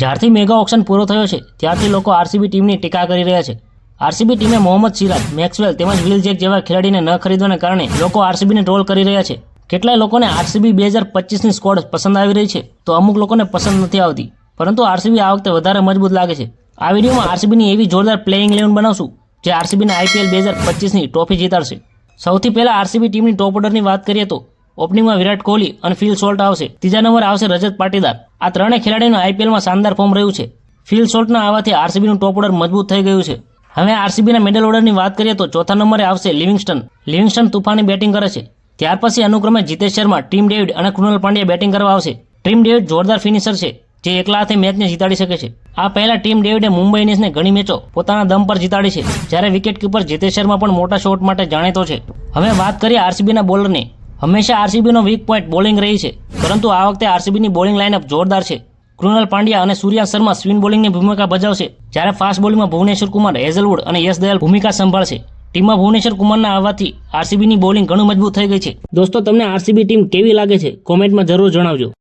જ્યારથી mega option પૂરો થયો છે, ત્યારથી લોકો આરસીબી ટીમની ટીકા કરી રહ્યા છે. આરસીબી ટીમે મોહમ્મદ સિરાજ, મેક્સવેલ તેમજ વિલ જેક જેવા ખેલાડીને ન ખરીદવાને કારણે લોકો આરસીબીને ટ્રોલ કરી રહ્યા છે. કેટલાય લોકોને આરસીબી બે હજાર પચીસની સ્કોડ પસંદ આવી રહી છે, તો અમુક લોકોને પસંદ નથી આવતી. પરંતુ આરસીબી આ વખતે વધારે મજબૂત લાગે છે. આ વિડીયોમાં આરસીબીની એવી જોરદાર પ્લેઇંગ ઇલેવન બનાવશું, જે આરસીબીને આઈપીએલ બે હજાર પચીસની ટ્રોફી જીતાડશે. સૌથી પહેલાં આરસીબી ટીમની ટોપ ઓર્ડરની વાત કરીએ તો, ઓપનિંગમાં વિરાટ કોહલી અને ફિલ સોલ્ટ આવશે. ત્રીજા નંબર આવશે રજત પાટીદાર. આ ત્રણેય ખેલાડીનું આઈપીએલમાં શાનદાર ફોર્મ રહ્યું છે. ફિલ શોર્ટના આવવાથી આરસીબીનું ટોપ ઓર્ડર મજબૂત થઈ ગયું છે. હવે આરસીબીના મિડલ ઓર્ડરની વાત કરીએ તો ચોથા નંબરે આવશે લિવિંગસ્ટન. લિવિંગસ્ટન તુફાની બેટિંગ કરે છે. ત્યાર પછી અનુક્રમે જીતેશ શર્મા, ટીમ ડેવિડ અને કૃણાલ પાંડ્યા બેટિંગ કરવા આવશે. ટીમ ડેવિડ જોરદાર ફિનિશર છે, જે એકલા હાથે મેચને જીતાડી શકે છે. આ પહેલા ટીમ ડેવિડે મુંબઈ ઇન્ડિયન્સને ઘણી મેચો પોતાના દમ પર જીતાડી છે. જ્યારે વિકેટ કીપર જીતેશ શર્મા પણ મોટા શોટ માટે જાણીતો છે. હવે વાત કરીએ આરસીબીના બોલરની હંમેશા આરસીબીનો વીક પોઈન્ટ બોલિંગ રહી છે. પરંતુ આ વખતે આરસીબીની બોલિંગ લાઇનઅપ જોરદાર છે. કૃણાલ પાંડ્યા અને સૂર્યા શર્મા સ્વિન બોલિંગની ભૂમિકા ભજવશે, જ્યારે ફાસ્ટ બોલિંગમાં ભુવનેશ્વર કુમાર, હેઝલવુડ અને યશ દયાલ ભૂમિકા સંભાળશે. ટીમમાં ભુવનેશ્વર કુમારના આવવાથી આરસીબીની બોલિંગ ઘણું મજબૂત થઈ ગઈ છે. દોસ્તો, તમને આરસીબી ટીમ કેવી લાગે છે? કોમેન્ટમાં જરૂર જણાવજો.